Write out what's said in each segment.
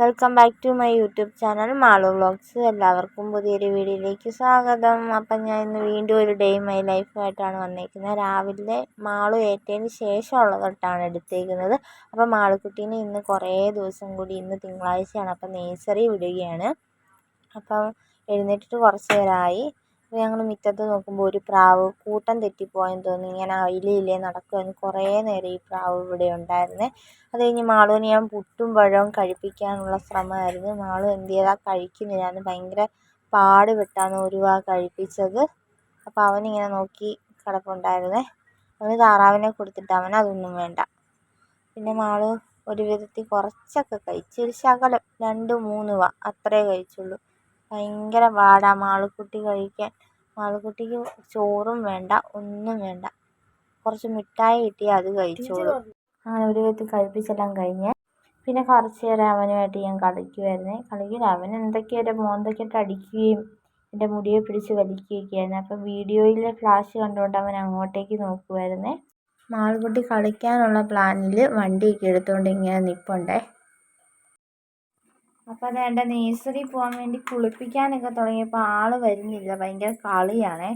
Welcome back to my YouTube channel Malu vlogs എല്ലാവർക്കും പുതിയൊരു വീഡിയോയിലേക്ക് സ്വാഗതം. അപ്പം ഞാൻ ഇന്ന് വീണ്ടും ഒരു ഡേ മൈ ലൈഫായിട്ടാണ് വന്നിരിക്കുന്നത് രാവിലെ മാളു ഏറ്റതിന് ശേഷമുള്ള തൊട്ടാണ് എടുത്തേക്കുന്നത്. അപ്പം മാളുക്കുട്ടീനെ ഇന്ന് കുറേ ദിവസം കൂടി ഇന്ന് തിങ്കളാഴ്ചയാണ്. അപ്പം നേഴ്സറി വിടുകയാണ്. അപ്പം എഴുന്നേറ്റിട്ട് കുറച്ച് നേരമായി. അപ്പോൾ ഞങ്ങൾ മുറ്റത്ത് നോക്കുമ്പോൾ ഒരു പ്രാവ് കൂട്ടം തെറ്റിപ്പോയെന്ന് തോന്നി ഇങ്ങനെ അതിലെ ഇല്ലേ നടക്കുമായിരുന്നു കുറേ നേരം ഈ പ്രാവ് ഇവിടെ ഉണ്ടായിരുന്നേ. അത് കഴിഞ്ഞ് മാളുവിന് ഞാൻ പുട്ടും പഴവും കഴിപ്പിക്കാനുള്ള ശ്രമമായിരുന്നു. മാളു എന്ത് ചെയ്താൽ കഴിക്കുന്നില്ലായിരുന്നു ഭയങ്കര പാടുപെട്ടാണ് ഒരു വാ കഴിപ്പിച്ചത്. അപ്പോൾ അവനിങ്ങനെ നോക്കി കിടപ്പുണ്ടായിരുന്നേ. അവന് താറാവിനെ കൊടുത്തിട്ട് അവന് അതൊന്നും വേണ്ട. പിന്നെ മാളു ഒരു വിധത്തിൽ കുറച്ചൊക്കെ കഴിച്ചു. ഒരു ശകലം രണ്ട് മൂന്ന് വാ അത്രയേ കഴിച്ചുള്ളൂ. ഭയങ്കര പാടാണ് മാളുക്കുട്ടി കഴിക്കാൻ. മാളുക്കുട്ടിക്ക് ചോറും വേണ്ട ഒന്നും വേണ്ട. കുറച്ച് മിഠായി കിട്ടിയാൽ അത് കഴിച്ചോളും. അങ്ങനെ ഒരു വിധത്തിൽ കഴിപ്പിച്ചെല്ലാം കഴിഞ്ഞ് പിന്നെ കുറച്ച് നേരം അവനുമായിട്ട് ഞാൻ കളിക്കുമായിരുന്നു കളിക്കില്ല അവൻ എന്തൊക്കെയോ എന്റെ മോന്തയ്ക്കിട്ട് അടിക്കുകയും എന്റെ മുടിയെ പിടിച്ച് വലിക്കുകയൊക്കെയായിരുന്നു അപ്പം വീഡിയോയിൽ ഫ്ലാഷ് കണ്ടുകൊണ്ട് അവൻ അങ്ങോട്ടേക്ക് നോക്കുമായിരുന്നേ മാളുക്കുട്ടി കളിക്കാനുള്ള പ്ലാനിൽ വണ്ടിയൊക്കെ എടുത്തുകൊണ്ട് ഇങ്ങനെ നിൽപ്പുണ്ടേ അപ്പോൾ അതേണ്ട നേഴ്സറി പോകാൻ വേണ്ടി കുളിപ്പിക്കാനൊക്കെ തുടങ്ങിയപ്പോൾ ആൾ വരുന്നില്ല. ഭയങ്കര കളിയാണേ.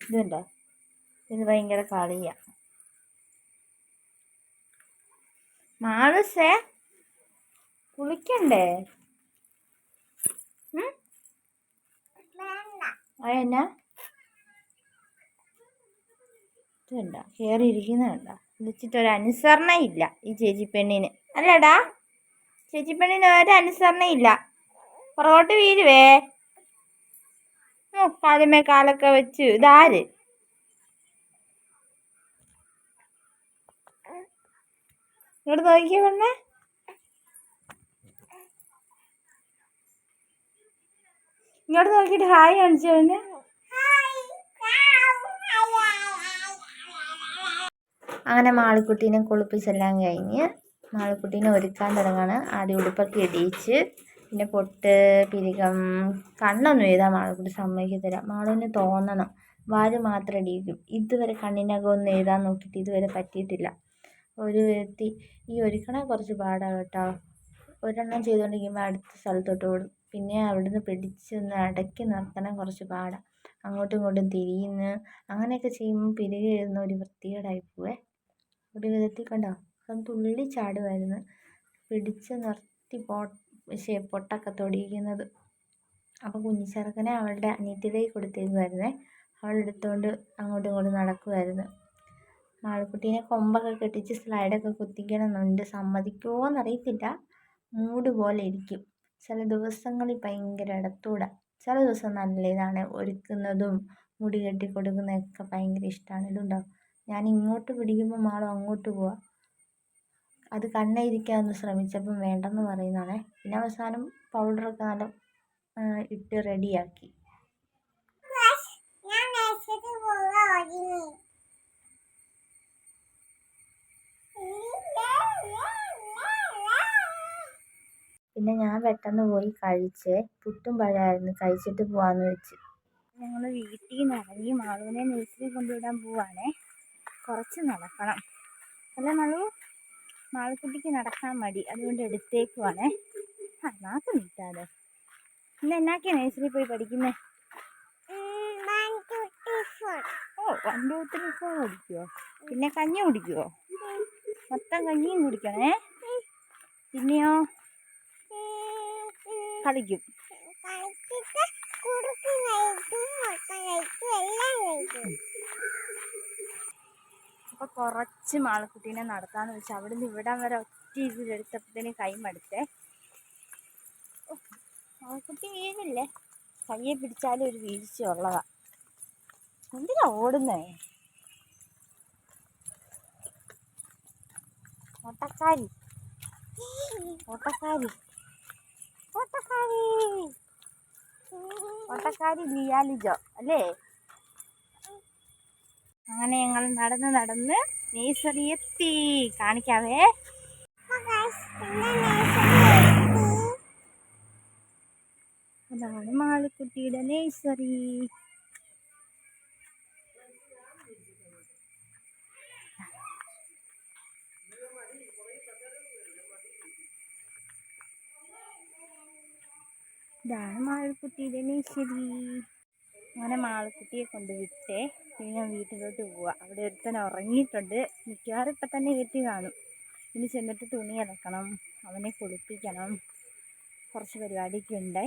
ഇതുണ്ടോ? ഇത് ഭയങ്കര കളിയാണ് മാളുസേ കുളിക്കണ്ടേ? അതെന്നാ ഇതുണ്ടോ? കയറിയിരിക്കുന്ന കണ്ടോ? വിളിച്ചിട്ടൊരു അനുസരണ ഈ ചേച്ചി പെണ്ണിന് അല്ലടാ. ചേച്ചിപ്പെണ്ണിന് ഒരു അനുസരണയില്ല. പുറകോട്ട് വീഴുവേ. കാലുമേ കാലൊക്കെ വെച്ചു. ഇതാര്? ഇങ്ങോട്ട് നോക്കിയ പെണ്ണേ. ഇങ്ങോട്ട് നോക്കിയിട്ട് ഹായ് കാണിച്ചു പെണ്ണെ. അങ്ങനെ മാളിക്കുട്ടീനെ കുളിപ്പിച്ചെല്ലാം കഴിഞ്ഞ് മാളിക്കുട്ടീനെ ഒരുക്കാൻ തുടങ്ങാണ്. ആദ്യം ഉടുപ്പൊക്കെ ഇടിയിച്ച് പിന്നെ പൊട്ട് പിരികം കണ്ണൊന്നും എഴുതാൻ സമ്മതിക്കു സമ്മതിക്കത്തില്ല. മാളുവിന് തോന്നണം. വാൽ മാത്രം ഇടിയിക്കും. ഇതുവരെ കണ്ണിനകം ഒന്നും എഴുതാൻ നോക്കിയിട്ട് ഇതുവരെ പറ്റിയിട്ടില്ല. ഒരു വിധത്തിൽ ഈ ഒരുക്കണ കുറച്ച് പാടാണ് കേട്ടോ. ഒരെണ്ണം ചെയ്തുകൊണ്ടിരിക്കുമ്പോൾ അടുത്ത സ്ഥലത്തോട്ട് ഓടും. പിന്നെ അവിടുന്ന് പിടിച്ചൊന്ന് അടക്കി നിർത്തണം കുറച്ച് പാടാണ് അങ്ങോട്ടും ഇങ്ങോട്ടും തിരിയുന്നു അങ്ങനെയൊക്കെ ചെയ്യുമ്പോൾ പിരികെ എഴുതുന്ന ഒരു വൃത്തികേടായി പോവേ. ഒരു വിധത്തിൽ കണ്ടോ? അവൻ തുള്ളി ചാടുമായിരുന്നു പിടിച്ച് നിർത്തി പോ പക്ഷേ പൊട്ടൊക്കെ തൊടിയിക്കുന്നത്. അപ്പോൾ കുഞ്ഞിച്ചെറുക്കനെ അവളുടെ അനിയത്തിയുടെ കയ്യിൽ കൊടുത്തേക്കുമായിരുന്നേ അവൾ എടുത്തുകൊണ്ട് അങ്ങോട്ടും ഇങ്ങോട്ടും നടക്കുമായിരുന്നു മാളിക്കുട്ടീനെ കൊമ്പൊക്കെ കെട്ടിച്ച് സ്ലൈഡൊക്കെ കുത്തിക്കണമെന്നുണ്ട് സമ്മതിക്കുമോ എന്നറിയത്തില്ല മൂട് പോലെ ഇരിക്കും. ചില ദിവസങ്ങളിൽ ഭയങ്കര ഇടത്തൂടാ. ചില ദിവസം നല്ല ഇതാണ്. ഒരുക്കുന്നതും മുടി കെട്ടി കൊടുക്കുന്നതൊക്കെ ഭയങ്കര ഇഷ്ടമാണ് ഇതുണ്ടാവും ഞാൻ ഇങ്ങോട്ട് പിടിക്കുമ്പോൾ മാളും അങ്ങോട്ട് പോവുക അത് കണ്ണെഴുതിക്കാൻ ഒന്ന് ശ്രമിച്ചപ്പം വേണ്ടെന്ന് പറയുന്നതാണേ. പിന്നെ അവസാനം പൗഡറൊക്കെ നല്ല ഇട്ട് റെഡിയാക്കി പിന്നെ ഞാൻ പെട്ടെന്ന് പോയി കഴിച്ച് പുട്ടും പഴമായിരുന്നു കഴിച്ചിട്ട് പോവാന്ന് വെച്ച്. ഞങ്ങൾ വീട്ടിൽ നിന്ന് ഇറങ്ങി മാളുവിനെ നഴ്സറി കൊണ്ടുവിടാൻ പോവാണേ. കുറച്ച് നടക്കണം. അല്ല മാളു? മാളക്കുട്ടിക്ക് നടക്കാൻ മടി. അതുകൊണ്ട് എടുത്തേക്കുവാണേ. ആ നാക്ക് നീട്ടാലോ ഇന്ന് എന്നാക്കിയാ നേഴ്സറി പോയി പഠിക്കുന്നേ? ഓ വൺ ടു ത്രീ ഫോർ കുടിക്കുമോ പിന്നെ കഞ്ഞി കുടിക്കുമോ മൊത്തം കഞ്ഞിയും കുടിക്കണേ പിന്നെയോ? കളിക്കും. അപ്പോൾ കുറച്ച് മാളക്കുട്ടീനെ നടത്താന്ന് വെച്ചാൽ അവിടെ നിന്ന് ഇവിടം വരെ ഒറ്റ ഇതിലെടുത്തപ്പോഴത്തേന് കൈ മടുത്തേ. മാളക്കുട്ടി വീഴില്ലേ കയ്യെ പിടിച്ചാലും ഒരു വീഴ്ച ഉള്ളതാ എന്തിനാ ഓടുന്നേ? ഓട്ടക്കാരി. ഓട്ടക്കാരി. ഓട്ടക്കാരി. ഓട്ടക്കാരി ലിയാലിജോ അല്ലേ? അങ്ങനെ ഞങ്ങൾ നടന്ന് നടന്ന് നേഴ്സറി എത്തി. കാണിക്കാവേ. അതാണ് മാളിക്കുട്ടിയുടെ നേഴ്സറി ഇതാണ് മാളിക്കുട്ടിയുടെ നേഴ്സറി അങ്ങനെ മാളിക്കുട്ടിയെ കൊണ്ട് വിട്ടേ ഇനി ഞാൻ വീട്ടിലോട്ട് പോവുക അവിടെ ഒരുത്തൻ ഉറങ്ങിയിട്ടുണ്ട്. മിക്കവാറും ഇപ്പം തന്നെ വീട്ടിൽ കാണും. ഇനി ചെന്നിട്ട് തുണി അലക്കണം അവനെ കുളിപ്പിക്കണം. കുറച്ച് പരിപാടിയൊക്കെ ഉണ്ട്.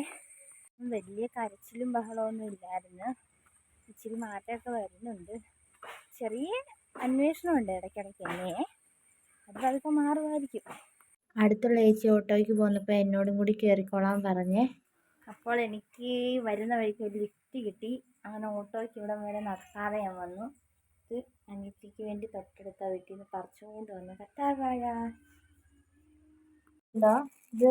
വലിയ കരച്ചിലും ബഹളമൊന്നും ഇല്ലായിരുന്നു. ഇച്ചിരി മാറ്റമൊക്കെ വരുന്നുണ്ട്. ചെറിയ അന്വേഷണമുണ്ട് ഇടയ്ക്കിടയ്ക്ക് എന്നെ. അത് അതൊക്കെ മാറുമായിരിക്കും. അടുത്തുള്ള ചേച്ചി ഓട്ടോയ്ക്ക് പോന്നപ്പോൾ എന്നോടും കൂടി കയറിക്കോളാൻ പറഞ്ഞേ. അപ്പോൾ എനിക്ക് വരുന്ന വഴിക്ക് ഒരു ലിഫ്റ്റ് കിട്ടി. അങ്ങനെ ഓട്ടോയ്ക്ക് ഇവിടം വരെ നടക്കാതെ ഞാൻ വന്നു. ഇത് അനിയത്തിക്ക് വേണ്ടി തൊട്ടടുത്ത വീട്ടിൽ നിന്ന് പറിച്ചുകൊണ്ട് വന്നു. കറ്റാർവാഴ എന്താ ഇത്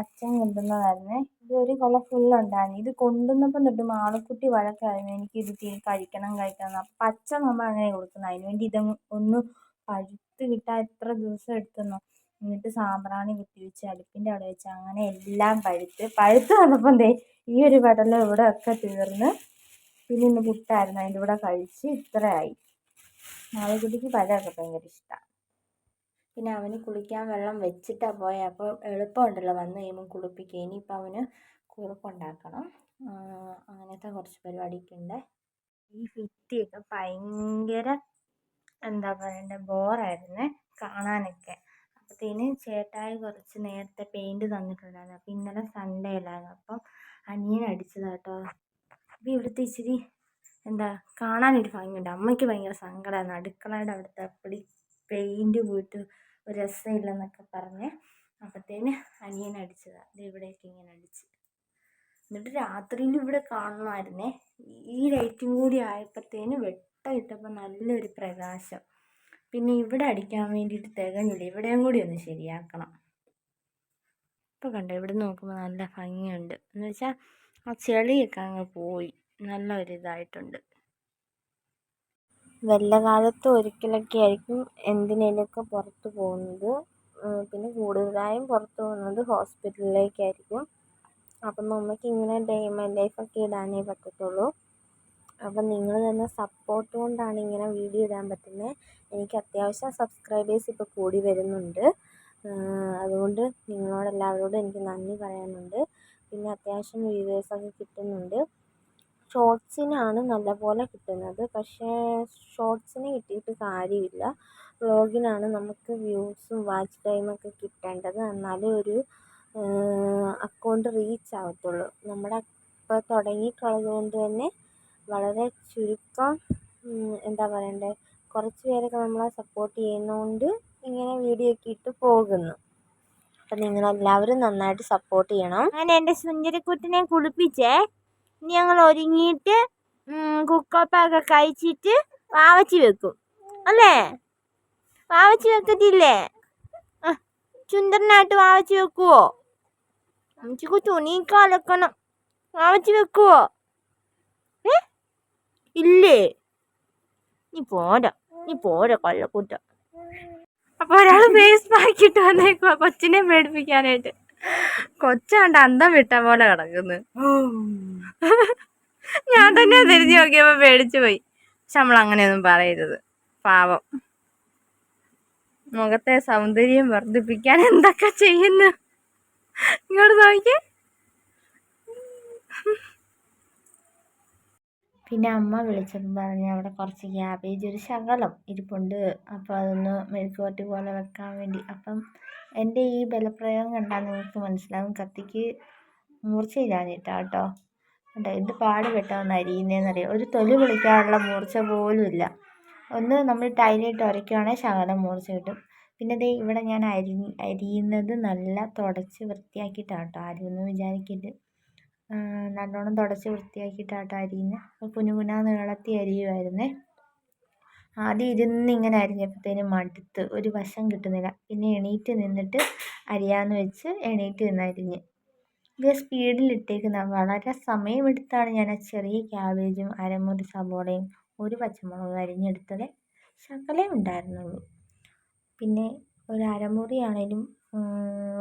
അച്ഛൻ കൊണ്ടുവന്നതായിരുന്നേ. ഇത് ഒരു കൊല ഫുള്ളുണ്ടായിരുന്നു. ഇത് കൊണ്ടുവന്നപ്പം തൊട്ട് മാളക്കുട്ടി വഴക്കായിരുന്നു എനിക്ക് ഇത് തീ കഴിക്കണം കഴിക്കണം പച്ച അപ്പം അച്ഛൻ നമ്മൾ അങ്ങനെ കൊടുക്കുന്നത് അതിന് വേണ്ടി ഇത് ഒന്ന് പഴുത്ത് കിട്ടാൻ എത്ര ദിവസം എടുത്തെന്നോ. എന്നിട്ട് സാമ്പ്രാണി കുത്തിവെച്ച് അടുപ്പിന്റെ അവിടെ വെച്ച് അങ്ങനെ എല്ലാം പഴുത്ത്. പഴുത്ത് വന്നപ്പം ദേ ഈ ഒരു പടലം ഇവിടെ ഒക്കെ തീർന്ന്. പിന്നെ ഇന്ന് പുട്ടായിരുന്നു. അതിന്റെ കൂടെ കഴിച്ച് ഇത്രയായി. മാളക്കുട്ടിക്ക് പഴമൊക്കെ ഭയങ്കര ഇഷ്ടമാണ് പിന്നെ അവന് കുളിക്കാൻ വെള്ളം വെച്ചിട്ടാണ് പോയത് അപ്പോൾ എളുപ്പമുണ്ടല്ലോ വന്ന് കഴിയുമ്പം കുളിപ്പിക്കുക ഇനിയിപ്പോൾ അവന് കുറുക്കുണ്ടാക്കണം അങ്ങനത്തെ കുറച്ച് പരിപാടിയൊക്കെ ഉണ്ട്. ഈ ഭിത്തിയൊക്കെ ഭയങ്കര എന്താ പറയണ്ടേ ബോറായിരുന്നേ കാണാനൊക്കെ. അപ്പോഴത്തേന് ചേട്ടായി കുറച്ച് നേരത്തെ പെയിന്റ് തന്നിട്ടുണ്ടായിരുന്നു. അപ്പോൾ ഇന്നലെ സൺഡേ അല്ലായിരുന്നു. അപ്പം അനിയൻ അടിച്ചതാണ് കേട്ടോ അപ്പോൾ ഇവിടുത്തെ ഇച്ചിരി എന്താ കാണാനൊരു ഭംഗിയുണ്ട്. അമ്മയ്ക്ക് ഭയങ്കര സങ്കടമായിരുന്നു അടുക്കളയുടെ അവിടുത്തെ അപ്പടി പെയിന്റ് പോയിട്ട് ഒരു രസമില്ലെന്നൊക്കെ പറഞ്ഞ് അപ്പോഴത്തേന് അനിയൻ അടിച്ചതാണ് ഇത് ഇവിടെയൊക്കെ ഇങ്ങനെ അടിച്ച്. എന്നിട്ട് രാത്രിയിൽ ഇവിടെ കാണണമായിരുന്നേ ഈ ലൈറ്റും കൂടി ആയപ്പോഴത്തേന് വെട്ടം ഇട്ടപ്പോൾ നല്ലൊരു പ്രകാശം. പിന്നെ ഇവിടെ അടിക്കാൻ വേണ്ടിയിട്ട് തികഞ്ഞില്ല. ഇവിടെയും കൂടി ഒന്ന് ശരിയാക്കണം. ഇപ്പോൾ കണ്ടോ ഇവിടെ നോക്കുമ്പോൾ നല്ല ഭംഗിയുണ്ട്. എന്ന് വെച്ചാൽ ആ ചെളിയൊക്കെ അങ്ങ് പോയി. നല്ല ഒരു ഇതായിട്ടുണ്ട് വല്ല കാലത്ത് ഒരിക്കലൊക്കെ ആയിരിക്കും എന്തിനേലൊക്കെ പുറത്ത് പോകുന്നത്. പിന്നെ കൂടുതലായും പുറത്ത് പോകുന്നത് ഹോസ്പിറ്റലിലേക്കായിരിക്കും. അപ്പം നമുക്ക് ഇങ്ങനെ ഡേ മൈ ലൈഫൊക്കെ ഇടാനേ പറ്റത്തുള്ളൂ. അപ്പം നിങ്ങൾ തന്നെ സപ്പോർട്ട് കൊണ്ടാണ് ഇങ്ങനെ വീഡിയോ ഇടാൻ പറ്റുന്നത് എനിക്ക് അത്യാവശ്യം സബ്സ്ക്രൈബേഴ്സ് ഇപ്പോൾ കൂടി വരുന്നുണ്ട്. അതുകൊണ്ട് നിങ്ങളോടെല്ലാവരോടും എനിക്ക് നന്ദി പറയാനുണ്ട്. പിന്നെ അത്യാവശ്യം വ്യൂവേഴ്സൊക്കെ കിട്ടുന്നുണ്ട്. ഷോർട്സിനാണ് നല്ലപോലെ കിട്ടുന്നത്. പക്ഷേ ഷോർട്സിന് കിട്ടിയിട്ട് കാര്യമില്ല. വ്ളോഗിനാണ് നമുക്ക് വ്യൂസും വാച്ച് ടൈമൊക്കെ കിട്ടേണ്ടത്. എന്നാലേ ഒരു അക്കൗണ്ട് റീച്ച് ആവത്തുള്ളൂ. നമ്മുടെ ഇപ്പോൾ തുടങ്ങിയിട്ടുള്ളത് കൊണ്ട് തന്നെ വളരെ ചുരുക്കം എന്താ പറയണ്ടേ? കുറച്ച് പേരൊക്കെ നമ്മളെ സപ്പോർട്ട് ചെയ്യുന്നതുകൊണ്ട് ഇങ്ങനെ വീഡിയോ ഒക്കെ ഇട്ട് പോകുന്നു. അപ്പം നിങ്ങളെല്ലാവരും നന്നായിട്ട് സപ്പോർട്ട് ചെയ്യണം. അങ്ങനെ എന്റെ സുന്ദരിക്കുട്ടിനെ കുളിപ്പിച്ചേ. ഇനി ഞങ്ങൾ ഒരുങ്ങിയിട്ട് കുക്കോപ്പൊക്കെ കഴിച്ചിട്ട് വാവച്ചി വെക്കും. അല്ലേ? വാവച്ചി വെക്കത്തില്ലേ? ചുന്ദരനായിട്ട് വാവച്ചി വെക്കുവോ? അമ്മച്ചിക്ക് തുണിയൊക്കെ അലക്കണം. വാവച്ചി വെക്കുവോ? ഏ? ഇല്ലേ? നീ പോരാ. നീ പോരാ കൊല്ലക്കൂട്ട അപ്പൊ ഒരാൾ ബേസ് പാക്കിട്ട് വന്നേക്കു കൊച്ചിനെ പേടിപ്പിക്കാനായിട്ട്. കൊച്ചാണ്ട് അന്തം വിട്ട പോലെ കിടക്കുന്നു. ഞാൻ തന്നെ തിരിഞ്ഞു നോക്കിയപ്പോ പേടിച്ചു പോയി. പക്ഷെ നമ്മൾ അങ്ങനെയൊന്നും പറയരുത്. പാവം. മുഖത്തെ സൗന്ദര്യം വർദ്ധിപ്പിക്കാൻ എന്തൊക്കെ ചെയ്യുന്നു? ഇങ്ങോട്ട് നോക്കി പിന്നെ അമ്മ വിളിച്ചപ്പോൾ പറഞ്ഞു അവിടെ കുറച്ച് ക്യാബേജ് ഒരു ശകലം ഇരിപ്പുണ്ട്. അപ്പോൾ അതൊന്ന് മെഴുക്കുവരട്ടി പോലെ വെക്കാൻ വേണ്ടി. അപ്പം എന്റെ ഈ ബലപ്രയോഗം കണ്ടാൽ നിങ്ങൾക്ക് മനസ്സിലാവും. കത്തിക്ക് മൂർച്ചയില്ലാഞ്ഞിട്ടാണ് കേട്ടോ. കണ്ടോ? എന്ത് പാടുപെട്ടാണ് അരിയുന്നതെന്നറിയാം ഒരു തൊലി വിളിക്കാനുള്ള മൂർച്ച പോലും ഇല്ല. ഒന്ന് നമ്മൾ ടൈലിട്ട് ഉരയ്ക്കുകയാണെങ്കിൽ ശകലം മൂർച്ച കിട്ടും. പിന്നെ ദേ ഇവിടെ ഞാൻ അരി അരിയുന്നത് നല്ല തുടച്ച് വൃത്തിയാക്കിയിട്ടാണ് കേട്ടോ ആരും ഒന്നും വിചാരിക്കരുത്. നല്ലോണം തുടച്ച് വൃത്തിയാക്കിയിട്ടാണ് അരിയുന്നത് അരിയുന്നത് കുനു കുനാ നീളത്തിൽ അരിയുമായിരുന്നേ ആദ്യം ഇരുന്ന് ഇങ്ങനെ അരിഞ്ഞപ്പോഴത്തേനും മടുത്ത്. ഒരു വശം കിട്ടുന്നില്ല. പിന്നെ എണീറ്റ് നിന്നിട്ട് അരിയാന്ന് വെച്ച് എണീറ്റ് നിന്ന് അരിഞ്ഞ്. ഇത് സ്പീഡിൽ ഇട്ടേക്കുന്ന വളരെ സമയമെടുത്താണ് ഞാൻ ആ ചെറിയ ക്യാബേജും അരമുറി സവോളയും ഒരു പച്ചമുളകും അരിഞ്ഞെടുത്തത്. ശകലേ ഉണ്ടായിരുന്നുള്ളൂ. പിന്നെ ഒരു അരമുറിയാണേലും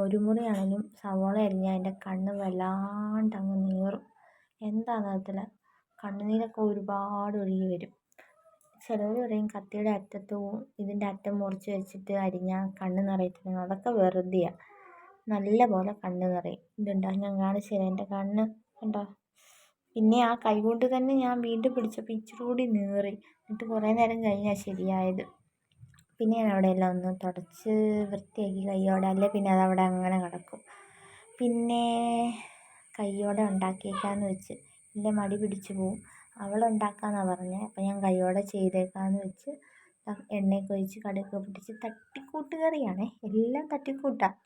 ഒരു മുറിയാണെങ്കിലും സവോള അരിഞ്ഞാൽ എന്റെ കണ്ണ് വല്ലാണ്ട് അങ്ങ് നീറും. എന്താണെന്ന് അറിയത്തില്ല കണ്ണുനീരൊക്കെ ഒരുപാട് ഒഴുകി വരും. ചിലർ പറയും കത്തിയുടെ അറ്റത്ത് ഇതിന്റെ അറ്റം മുറിച്ച് വെച്ചിട്ട് അരിഞ്ഞാൽ കണ്ണ് നിറയത്തില്ലെന്ന് അതൊക്കെ വെറുതെയാണ് നല്ല പോലെ കണ്ണ് നിറയും. ഇതുണ്ടോ? ഞാൻ കാണിച്ചു തരാം. എന്റെ കണ്ണ് കണ്ടോ? പിന്നെ ആ കൈ കൊണ്ട് തന്നെ ഞാൻ വീണ്ടും പിടിച്ചപ്പോൾ ഇച്ചിരി കൂടി നീറി. എന്നിട്ട് കുറേ നേരം കഴിഞ്ഞാണ് ശരിയായത്. പിന്നെ ഞാൻ അവിടെ എല്ലാം ഒന്ന് തുടച്ച് വൃത്തിയാക്കി കൈയോടെ അല്ലെ പിന്നെ അതവിടെ അങ്ങനെ കിടക്കും. പിന്നെ കൈയോടെ ഉണ്ടാക്കിയേക്കാന്ന് വെച്ച് എന്റെ മടി പിടിച്ചു പോവും. അവൾ ഉണ്ടാക്കാമെന്നാണ് പറഞ്ഞത് അപ്പം ഞാൻ കൈയോടെ ചെയ്തേക്കാമെന്ന് വെച്ച് എണ്ണയൊക്കെ ഒഴിച്ച് കടുകൊക്കെ പൊട്ടിച്ച് തട്ടിക്കൂട്ട് കറിയാണേ എല്ലാം തട്ടിക്കൂട്ടാണ്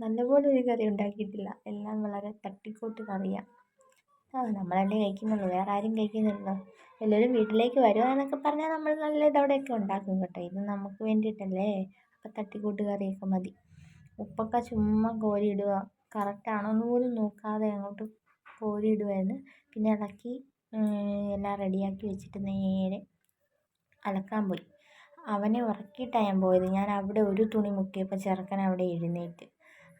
നല്ലപോലെ ഒരു കറി ഉണ്ടാക്കിയിട്ടില്ല എല്ലാം വളരെ തട്ടിക്കൂട്ട് കറിയാണ് ആ നമ്മളല്ലേ കഴിക്കുന്നുള്ളൂ. വേറെ ആരും കഴിക്കുന്നില്ലല്ലോ. എല്ലാവരും വീട്ടിലേക്ക് വരുവാന്നൊക്കെ പറഞ്ഞാൽ നമ്മൾ നല്ല ഇതവിടെയൊക്കെ ഉണ്ടാക്കും കേട്ടോ. ഇത് നമുക്ക് വേണ്ടിയിട്ടല്ലേ? അപ്പം തട്ടിക്കൂട്ട് കറിയൊക്കെ മതി. ഉപ്പൊക്കെ ചുമ്മാ കോരിയിടുക. കറക്റ്റാണോന്ന് പോലും നോക്കാതെ അങ്ങോട്ട് കോരി കോരിയിടുമായിരുന്നു പിന്നെ ഇളക്കി എല്ലാം റെഡിയാക്കി വെച്ചിട്ട് നേരെ അലക്കാൻ പോയി. അവനെ ഉറക്കിയിട്ടാണ് ഞാൻ പോയത്. ഞാൻ അവിടെ ഒരു തുണി മുക്കിയപ്പോൾ ചെറുക്കൻ അവിടെ എഴുന്നേറ്റ്.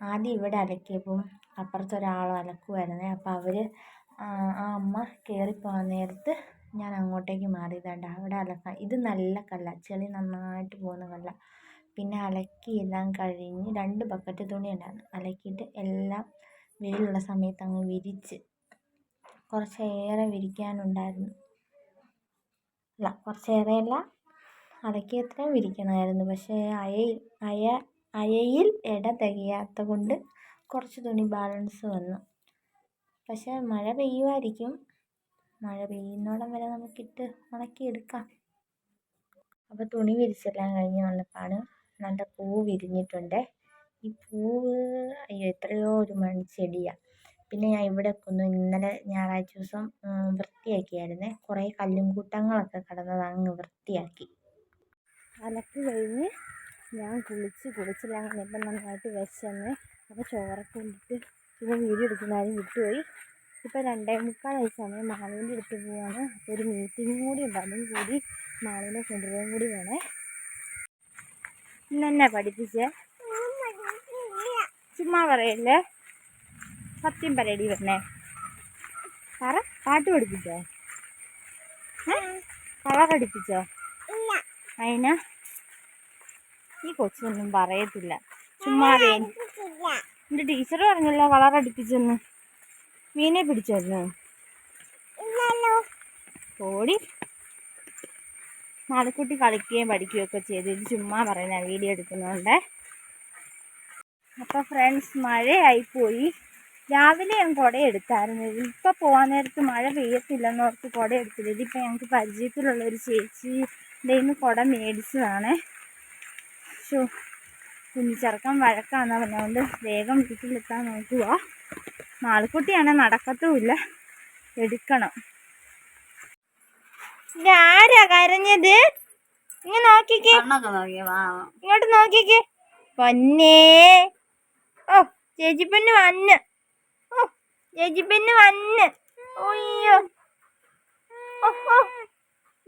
ആദ്യം ഇവിടെ അലക്കിയപ്പം അപ്പുറത്തൊരാൾ അലക്കുമായിരുന്നേ അപ്പോൾ അവർ ആ അമ്മ കയറിപ്പോകാൻ നേരത്ത് ഞാൻ അങ്ങോട്ടേക്ക് മാറിയതാണ്ട്. അവിടെ അലക്കാൻ ഇത് നല്ല കല്ലാണ് ചെളി നന്നായിട്ട് പോകുന്ന കല്ലാണ് പിന്നെ അലക്കി എല്ലാം കഴിഞ്ഞ് രണ്ട് ബക്കറ്റ് തുണി ഉണ്ടായിരുന്നു അലക്കിയിട്ട് എല്ലാം വെയിലുള്ള സമയത്ത് അങ്ങ് വിരിച്ച് കുറച്ചേറെ വിരിക്കാനുണ്ടായിരുന്നു. അല്ല കുറച്ചേറെ അല്ല അലക്കിയത്രയും വിരിക്കണമായിരുന്നു. പക്ഷേ അയയിൽ അയ അയയിൽ ഇട തികയാത്ത കൊണ്ട് കുറച്ച് തുണി ബാലൻസ് വന്നു. പക്ഷേ മഴ പെയ്യുമായിരിക്കും മഴ പെയ്യുന്നിടം വരെ നമുക്കിട്ട് ഉണക്കിയെടുക്കാം. അപ്പോൾ തുണി വിരിച്ചെല്ലാം കഴിഞ്ഞ് വന്നപ്പോഴാണ് നല്ല പൂ വിരിഞ്ഞിട്ടുണ്ട്. ഈ പൂവ് അയ്യോ എത്രയോ ഒരു മണിച്ചെടിയാണ് പിന്നെ ഞാൻ ഇവിടെ ഒന്ന് ഇന്നലെ ഞായറാഴ്ച ദിവസം വൃത്തിയാക്കിയായിരുന്നേ. കുറേ കല്ലും കൂട്ടങ്ങളൊക്കെ കിടന്നത് അങ്ങ് വൃത്തിയാക്കി. അലക്ക് കഴിഞ്ഞ് ഞാൻ കുളിച്ച് കുളിച്ചില്ല. നന്നായിട്ട് വിശന്ന്. അപ്പോൾ ചോറൊക്കെ ഉണ്ടിട്ട് പിന്നെ വീഡിയോ എടുക്കുന്ന കാര്യം വിട്ടുപോയി. ഇപ്പോൾ രണ്ടേ മുക്കാലായി സമയം മാളുവിന്റെ അടുത്ത് പോവാണ്. അപ്പോൾ ഒരു മീറ്റിംഗ് കൂടി ഉണ്ട്. അതും കൂടി മാളുവിനെ കൊണ്ടുപോകാൻ കൂടി വേണേ. ഇന്നെന്നെ പഠിപ്പിച്ചേ? ചുമ്മാ പറയല്ലേ? സത്യം പറയടി വരണേ പറ. പാട്ട് പഠിപ്പിച്ചോ? കള പഠിപ്പിച്ചോ? അതിനാ ഈ കൊച്ചൊന്നും പറയത്തില്ല. ചുമ്മാതെ എന്റെ ടീച്ചർ പറഞ്ഞല്ലോ കളർ അടുപ്പിച്ചെന്ന്. മീനെ പിടിച്ചായിരുന്നു? ഓടി. നാളെക്കുട്ടി കളിക്കുകയും പഠിക്കുകയും ഒക്കെ ചെയ്ത്. ഇത് ചുമ്മാ പറയുന്ന വീഡിയോ എടുക്കുന്നുണ്ട് അപ്പോൾ ഫ്രണ്ട്സ് മഴയായിപ്പോയി. രാവിലെ ഞാൻ കുട എടുത്തായിരുന്നു ഇപ്പം പോകാൻ നേരത്ത് മഴ പെയ്യത്തില്ലെന്ന് ഓർത്ത് കുട എടുത്തില്ല ഇതിപ്പോൾ ഞങ്ങൾക്ക് പരിചയത്തിലുള്ള ഒരു ചേച്ചി നിന്ന് കുട മേടിച്ചതാണ്. ഷോ കുഞ്ഞിച്ചെറുക്കൻ വഴക്കാന്ന് പറഞ്ഞുകൊണ്ട് വേഗം വീട്ടിലെത്താൻ നോക്കുക നാളുക്കുട്ടിയാണെ നടക്കത്തുമില്ല. എടുക്കണം. ഇതാരാ കരഞ്ഞത്? ഇങ്ങ് നോക്കിക്കേ. ഇങ്ങോട്ട് നോക്കിക്കേ. പൊന്നേ. ഓ ചേച്ചിപ്പെണ്ണ് വന്ന്. ഓ ചേച്ചിപ്പെണ്ണ് വന്ന്. ഒയ്യോ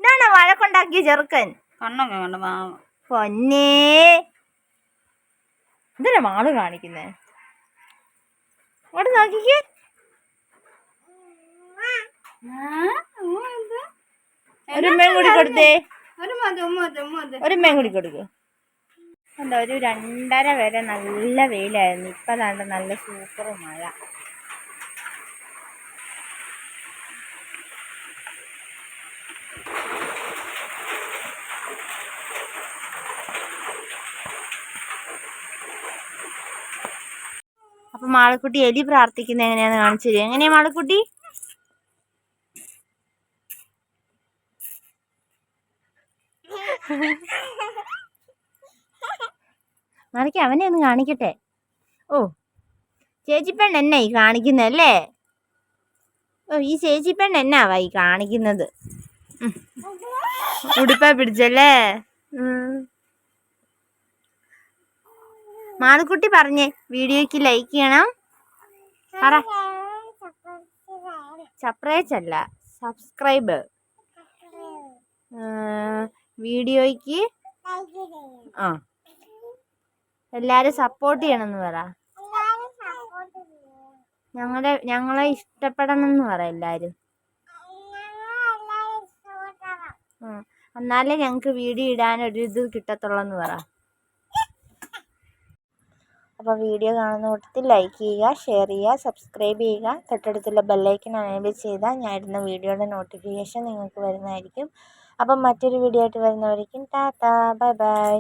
ഇതാണോ വഴക്കുണ്ടാക്കിയ ചെറുക്കൻ? കണ്ണൊക്കെ കണ്ട് പൊന്നേ. എന്തിനാ മാൾ കാണിക്കുന്നേ? അവിടെ നോക്കിക്കേ. ഒരു ഉമ്മയും കൂടി കൊടുത്തേ. ഒരു ഉമ്മയും കൂടി കൊടുക്കൂ. എന്താ ഒരു രണ്ടര വരെ നല്ല വെയിലായിരുന്നു. ഇപ്പൊ നല്ല സൂപ്പർ മഴ. മാളക്കുട്ടി എലി പ്രാർത്ഥിക്കുന്നത് എങ്ങനെയാന്ന് കാണിച്ചു തരും എങ്ങനെയാ മാളക്കുട്ടി? മാറിക്ക് അവനെ ഒന്ന് കാണിക്കട്ടെ. ഓ ചേച്ചിപ്പെണ്ണ് എന്നാ ഈ കാണിക്കുന്നല്ലേ ഓ ഈ ചേച്ചിപ്പെണ്ണ് എന്നാവാ ഈ കാണിക്കുന്നത്? ഉടുപ്പ പിടിച്ചല്ലേ. മാളുക്കുട്ടി പറഞ്ഞേ വീഡിയോയ്ക്ക് ലൈക്ക് ചെയ്യണം. പറ. അല്ല സബ്സ്ക്രൈബ് വീഡിയോയ്ക്ക് ആ. എല്ലാരും സപ്പോർട്ട് ചെയ്യണമെന്ന് പറ. ഞങ്ങളെ ഞങ്ങളെ ഇഷ്ടപ്പെടണം എന്ന് പറ എല്ലാരും. ഉം. എന്നാലേ ഞങ്ങൾക്ക് വീഡിയോ ഇടാൻ ഒരു ഇത് കിട്ടത്തുള്ളൂ എന്ന് പറ. അപ്പോൾ വീഡിയോ കാണുന്ന കൂട്ടത്തിൽ ലൈക്ക് ചെയ്യുക ഷെയർ ചെയ്യുക സബ്സ്ക്രൈബ് ചെയ്യുക. തൊട്ടടുത്തുള്ള ബെല്ലൈക്കൻ അനേബിൾ ചെയ്താൽ ഞാൻ ഇടുന്ന വീഡിയോയുടെ നോട്ടിഫിക്കേഷൻ നിങ്ങൾക്ക് വരുന്നതായിരിക്കും. അപ്പം മറ്റൊരു വീഡിയോ ആയിട്ട് വരുന്നവരേക്കും ടാറ്റാ ബൈ ബൈ